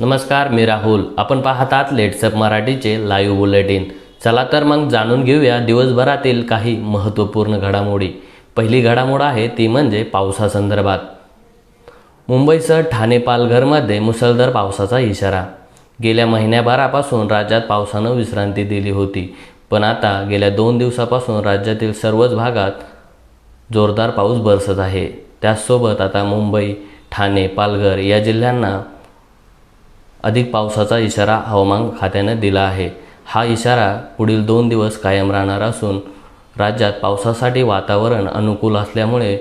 नमस्कार मी राहुल. आपण पाहतात लेट्सअप मराठीचे लाईव्ह बुलेटिन चला तर मग जाणून घेऊया दिवसभरातील काही महत्त्वपूर्ण घडामोडी. पहिली घडामोड आहे ती म्हणजे पावसासंदर्भात. मुंबईसह ठाणे पालघरमध्ये मुसळधार पावसाचा इशारा. गेल्या महिन्याभरापासून राज्यात पावसानं विश्रांती दिली होती. पण आता गेल्या दोन दिवसापासून राज्यातील सर्वच भागात जोरदार पाऊस बरसत आहे. त्याचसोबत आता मुंबई ठाणे पालघर या जिल्ह्यांना अधिक पावसाचा इशारा हवामान खात्यानं दिला आहे. हा इशारा पुढील दोन दिवस कायम राहणार असून राज्यात पावसासाठी वातावरण अनुकूल असल्यामुळे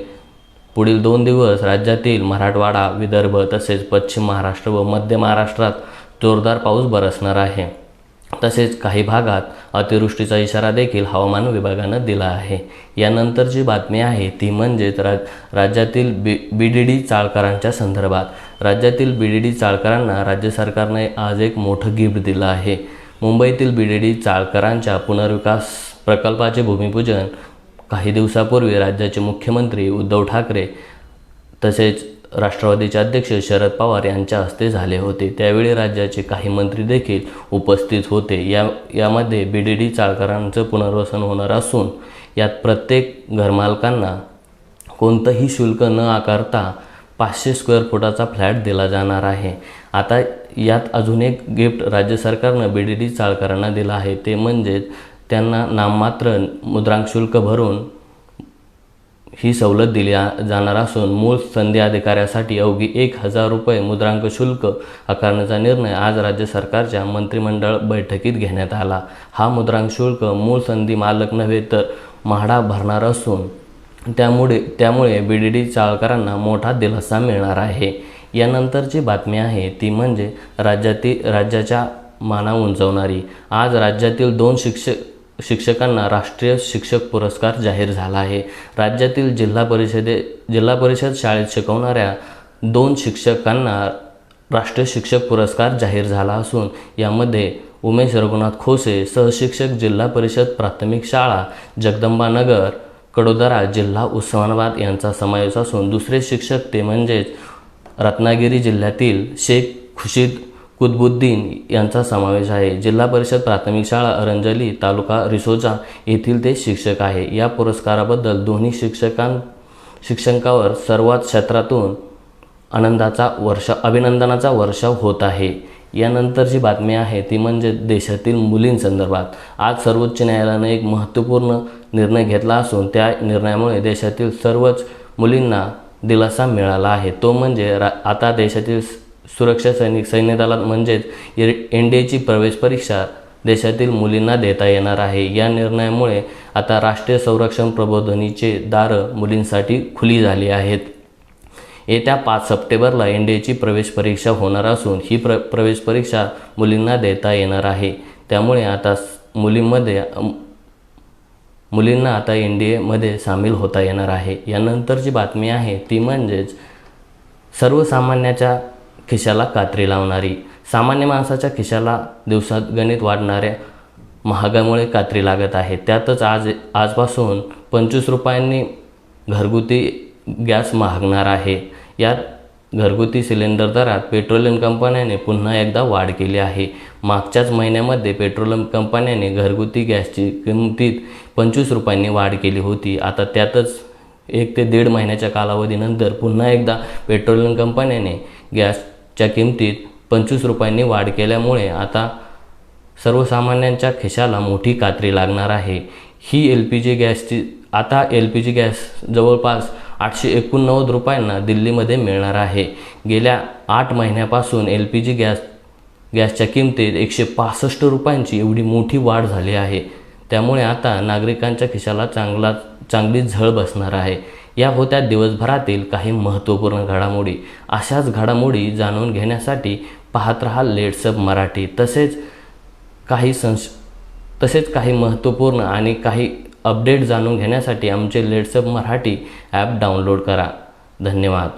पुढील दोन दिवस राज्यातील मराठवाडा विदर्भ तसेच पश्चिम महाराष्ट्र व मध्य महाराष्ट्रात जोरदार पाऊस बरसणार आहे. तसेच काही भागात अतिवृष्टीचा इशारा देखील हवामान विभागानं दिला आहे. यानंतरची बातमी आहे ती म्हणजेच राज राज्यातील बी बी डी डी चाळकरांच्या संदर्भात. राज्यातील बी डी डी चाळकरांना राज्य सरकारने आज एक मोठं गिफ्ट दिलं आहे. मुंबईतील बी डी डी चाळकरांच्या पुनर्विकास प्रकल्पाचे भूमिपूजन काही दिवसापूर्वी राज्याचे मुख्यमंत्री उद्धव ठाकरे तसेच राष्ट्रवादीचे अध्यक्ष शरद पवार यांच्या हस्ते झाले होते. त्यावेळी राज्याचे काही मंत्री देखील उपस्थित होते. या यामध्ये बी डी डी चाळकरांचं पुनर्वसन होणार असून यात प्रत्येक घरमालकांना कोणतंही शुल्क न आकारता पाचशे स्क्वेअर फुटाचा फ्लॅट दिला जाणार आहे. आता यात अजून एक गिफ्ट राज्य सरकारनं बी डी डी चाळकरांना दिलं आहे. ते म्हणजेच त्यांना नाममात्र मुद्रांक शुल्क भरून ही सवलत दिली जाणार असून मूळ संधी अधिकाऱ्यासाठी अवघी एक हजार रुपये मुद्रांक शुल्क आकारण्याचा निर्णय आज राज्य सरकारच्या मंत्रिमंडळ बैठकीत घेण्यात आला. हा मुद्रांक शुल्क मूळ संधी मालक नव्हे तर म्हाडा भरणार असून त्यामुळे त्यामुळे बी डी डी चाळकरांना मोठा दिलासा मिळणार आहे. यानंतरची बातमी आहे ती म्हणजे राज्यातील राज्याच्या माना उंचवणारी. आज राज्यातील दोन शिक्षक शिक्षकांना राष्ट्रीय शिक्षक पुरस्कार जाहीर झाला आहे. राज्यातील जिल्हा परिषदे जिल्हा परिषद शाळेत शिकवणाऱ्या दोन शिक्षकांना राष्ट्रीय शिक्षक पुरस्कार जाहीर झाला असून यामध्ये उमेश रघुनाथ खोसे सहशिक्षक जिल्हा परिषद प्राथमिक शाळा जगदंबानगर कडोदरा जिल्हा उस्मानाबाद यांचा समावेश असून दुसरे शिक्षक ते म्हणजेच रत्नागिरी जिल्ह्यातील शेख खुशीद कुतबुद्दीन यांचा समावेश आहे. जिल्हा परिषद प्राथमिक शाळा अरंजली तालुका रिसोजा येथील ते शिक्षक आहे. या पुरस्काराबद्दल दोन्ही शिक्षकां शिक्षकांवर सर्वात क्षेत्रातून आनंदाचा वर्षा अभिनंदनाचा वर्षाव होत आहे. यानंतरची बातमी आहे ती म्हणजे देशातील मुलींसंदर्भात. आज सर्वोच्च न्यायालयानं एक महत्त्वपूर्ण निर्णय घेतला असून त्या निर्णयामुळे देशातील सर्वच मुलींना दिलासा मिळाला आहे. तो म्हणजे रा आता देशातील सुरक्षा सैनिक सैन्य दलात म्हणजेच एन डी एची प्रवेश परीक्षा देशातील मुलींना देता येणार आहे. या निर्णयामुळे आता राष्ट्रीय संरक्षण प्रबोधनीचे दारं मुलींसाठी खुली झाली आहेत. येत्या पाच सप्टेंबरला एन डी एची प्रवेश परीक्षा होणार असून ही प्र प्रवेश परीक्षा मुलींना देता येणार आहे. त्यामुळे आता स- मुलींमध्ये मुलींना आता एन डी एमध्ये सामील होता येणार आहे. यानंतरची बातमी आहे ती म्हणजेच सर्वसामान्याच्या खिशाला कात्री लावणारी. सामान्य माणसाच्या खिशाला दिवसात गणित वाढणाऱ्या महागामुळे कात्री लागत आहे. त्यातच आज आजपासून पंचवीस रुपयांनी घरगुती गॅस महागणार आहे. यात घरगुती सिलेंडर दरात पेट्रोलियम कंपन्याने पुन्हा एकदा वाढ केली आहे. मागच्याच महिन्यामध्ये पेट्रोलियम कंपन्याने घरगुती गॅसची किंमतीत पंचवीस रुपयांनी वाढ केली होती. आता त्यातच एक ते दीड महिन्याच्या कालावधीनंतर पुन्हा एकदा पेट्रोलियम कंपन्याने गॅस च्या किमतीत पंचवीस रुपयांनी वाढ केल्यामुळे आता सर्वसामान्यांच्या खिशाला मोठी कात्री लागणार आहे. ही एल पी जी गॅसची आता एल पी जी गॅस जवळपास आठशे एकोणनव्वद रुपयांना दिल्लीमध्ये मिळणार आहे. गेल्या आठ महिन्यापासून एल पी जी गॅस गॅसच्या किमतीत एकशे पासष्ट रुपयांची एवढी मोठी वाढ झाली आहे. त्यामुळे आता नागरिकांच्या खिशाला चांगला चांगली झळ बसणार आहे. या होत्या दिवसभरातील काही महत्त्वपूर्ण घडामोडी. अशाच घडामोडी जाणून घेण्यासाठी पाहत रहा लेट्सअप मराठी. तसेच काही संश तसेच काही महत्त्वपूर्ण आणि काही अपडेट जाणून घेण्यासाठी आमचे लेट्सअप मराठी ॲप डाउनलोड करा. धन्यवाद.